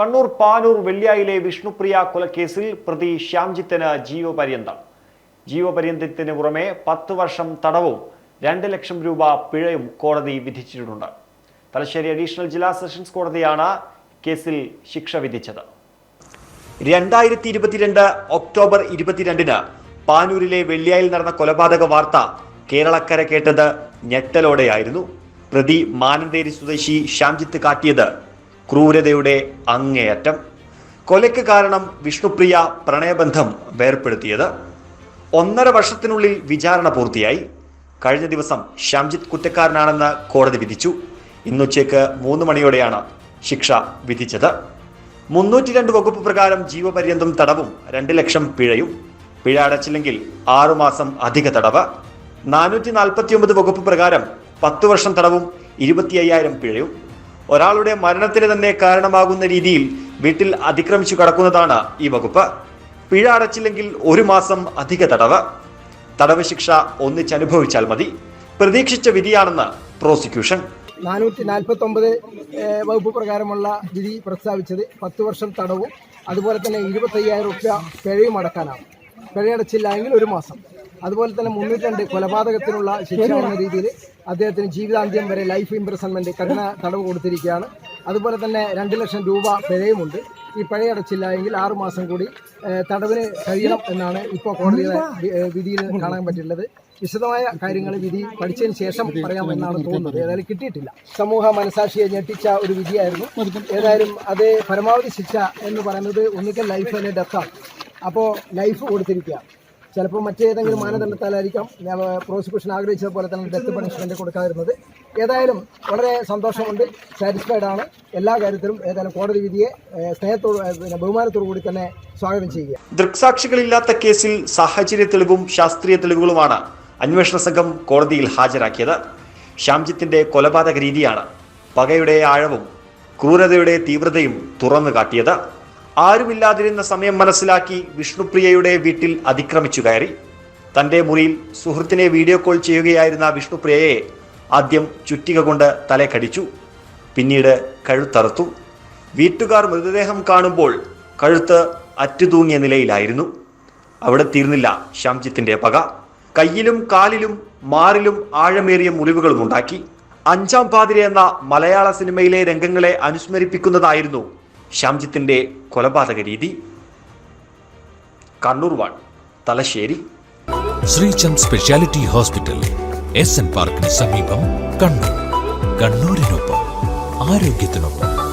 കണ്ണൂർ പാനൂർ വെള്ളിയായിലെ വിഷ്ണുപ്രിയ കൊലക്കേസിൽ പ്രതി ശ്യാംജിത്തിന് ജീവപര്യന്തം. ജീവപര്യന്തത്തിന് പുറമെ പത്ത് വർഷം തടവും രണ്ട് ലക്ഷം രൂപ പിഴയും കോടതി വിധിച്ചിട്ടുണ്ട്. തലശ്ശേരി അഡീഷണൽ ജില്ലാ സെഷൻസ് കോടതിയാണ് കേസിൽ ശിക്ഷ വിധിച്ചത്. രണ്ടായിരത്തി ഇരുപത്തിരണ്ട് ഒക്ടോബർ ഇരുപത്തിരണ്ടിന് പാനൂരിലെ വെള്ളിയായിൽ നടന്ന കൊലപാതക വാർത്ത കേരളക്കര കേട്ടത് ഞെട്ടലോടെയായിരുന്നു. പ്രതി മാനന്തേരി സ്വദേശി ശ്യാംജിത്ത് കാട്ടിയത് ക്രൂരതയുടെ അങ്ങേയറ്റം. കൊലയ്ക്ക് കാരണം വിഷ്ണുപ്രിയ പ്രണയബന്ധം വേർപ്പെടുത്തിയത്. ഒന്നര വർഷത്തിനുള്ളിൽ വിചാരണ പൂർത്തിയായി. കഴിഞ്ഞ ദിവസം ശ്യാംജിത്ത് കുറ്റക്കാരനാണെന്ന് കോടതി വിധിച്ചു. ഇന്നുച്ചയ്ക്ക് മൂന്ന് മണിയോടെയാണ് ശിക്ഷ വിധിച്ചത്. മുന്നൂറ്റി രണ്ട് വകുപ്പ് പ്രകാരം ജീവപര്യന്തം തടവും രണ്ട് ലക്ഷം പിഴയും. പിഴ അടച്ചില്ലെങ്കിൽ ആറുമാസം അധിക തടവ്. നാനൂറ്റി നാൽപ്പത്തി ഒമ്പത് വകുപ്പ് പ്രകാരം പത്തു വർഷം തടവും ഇരുപത്തി അയ്യായിരം പിഴയും. ഒരാളുടെ മരണത്തിന് തന്നെ കാരണമാകുന്ന രീതിയിൽ വീട്ടിൽ അതിക്രമിച്ചു കടക്കുന്നതാണ് ഈ വകുപ്പ്. പിഴ അടച്ചില്ലെങ്കിൽ ഒരു മാസം അധിക തടവ്. തടവ് ശിക്ഷ ഒന്നിച്ചനുഭവിച്ചാൽ മതി. പ്രതീക്ഷിച്ച വിധിയാണെന്ന് പ്രോസിക്യൂഷൻ. നാനൂറ്റി നാൽപ്പത്തി ഒമ്പത് വകുപ്പ് പ്രകാരമുള്ള വിധി പ്രസ്താവിച്ചത് പത്ത് വർഷം തടവും അതുപോലെ തന്നെ ഇരുപത്തയ്യായിരം റുപ്യ പിഴയും അടക്കാനാണ്. പിഴയടച്ചില്ല എങ്കിൽ ഒരു മാസം. അതുപോലെ തന്നെ മുന്നൂറ്റി രണ്ട് കൊലപാതകത്തിനുള്ള ശിക്ഷ എന്ന രീതിയിൽ അദ്ദേഹത്തിന് ജീവിതാന്ത്യം വരെ ലൈഫ് ഇംപ്രസൺമെന്റ് കഠിന തടവ് കൊടുത്തിരിക്കുകയാണ്. അതുപോലെ തന്നെ രണ്ട് ലക്ഷം രൂപ പിഴയുമുണ്ട്. ഈ പിഴയടച്ചില്ല എങ്കിൽ ആറുമാസം കൂടി തടവിന് കഴിയണം എന്നാണ് ഇപ്പോൾ കോടതിയുടെ വിധിയിൽ കാണാൻ പറ്റുള്ളത് വിശദമായ കാര്യങ്ങൾ വിധി പഠിച്ചതിന് ശേഷം പറയാമെന്നാണ് തോന്നുന്നത്. ഏതായാലും കിട്ടിയിട്ടില്ല. സമൂഹ മനസാക്ഷിയെ ഞെട്ടിച്ച ഒരു വിധിയായിരുന്നു. ഏതായാലും അത് പരമാവധി ശിക്ഷ എന്ന് പറയുന്നത് ഒന്നിക്കൽ ലൈഫ് തന്നെ ഡെത്താണ് അപ്പോൾ ലൈഫ് കൊടുത്തിരിക്കുക ചിലപ്പോൾ മറ്റേതെങ്കിലും മാനദണ്ഡത്താലായിരിക്കാം പ്രോസിക്യൂഷൻ ആഗ്രഹിച്ചത് പോലെ തന്നെ ഡെത്ത് പണിഷ്മെന്റ് കൊടുക്കാതിരുന്നത്. ഏതായാലും വളരെ സന്തോഷമുണ്ട്. സാറ്റിസ്ഫൈഡ് ആണ്. എല്ലാ കാര്യത്തിലും ഏതായാലും കോടതി വിധിയെ സ്നേഹത്തോടെ ബഹുമാനത്തോടു കൂടി തന്നെ സ്വാഗതം ചെയ്യുക. ദൃക്സാക്ഷികളില്ലാത്ത കേസിൽ സാഹചര്യ തെളിവും ശാസ്ത്രീയ തെളിവുകളുമാണ് അന്വേഷണ സംഘം കോടതിയിൽ ഹാജരാക്കിയത്. ശ്യാംജിത്തിന്റെ കൊലപാതക രീതിയാണ് പകയുടെ ആഴവും ക്രൂരതയുടെ തീവ്രതയും തുറന്നു കാട്ടിയത് ആരുമില്ലാതിരുന്ന സമയം മനസ്സിലാക്കി വിഷ്ണുപ്രിയയുടെ വീട്ടിൽ അതിക്രമിച്ചു കയറി. തന്റെ മുറിയിൽ സുഹൃത്തിനെ വീഡിയോ കോൾ ചെയ്യുകയായിരുന്ന വിഷ്ണുപ്രിയയെ ആദ്യം ചുറ്റിക കൊണ്ട് തല കടിച്ചു പിന്നീട് കഴുത്തറുത്തു. വീട്ടുകാർ മൃതദേഹം കാണുമ്പോൾ കഴുത്ത് അറ്റുതൂങ്ങിയ നിലയിലായിരുന്നു. അവിടെ തീർന്നില്ല ശ്യാംജിത്തിന്റെ പക. കയ്യിലും കാലിലും മാറിലും ആഴമേറിയ മുറിവുകളും ഉണ്ടാക്കി അഞ്ചാം പാതിര എന്ന മലയാള സിനിമയിലെ രംഗങ്ങളെ അനുസ്മരിപ്പിക്കുന്നതായിരുന്നു ശ്യാംജിത്തിന്റെ കൊലപാതക രീതി. Kannur ward Thalassery. Sreechand speciality hospital S N പാർക്കിന് സമീപം കണ്ണൂർ. കണ്ണൂരിനൊപ്പം ആരോഗ്യത്തിനൊപ്പം.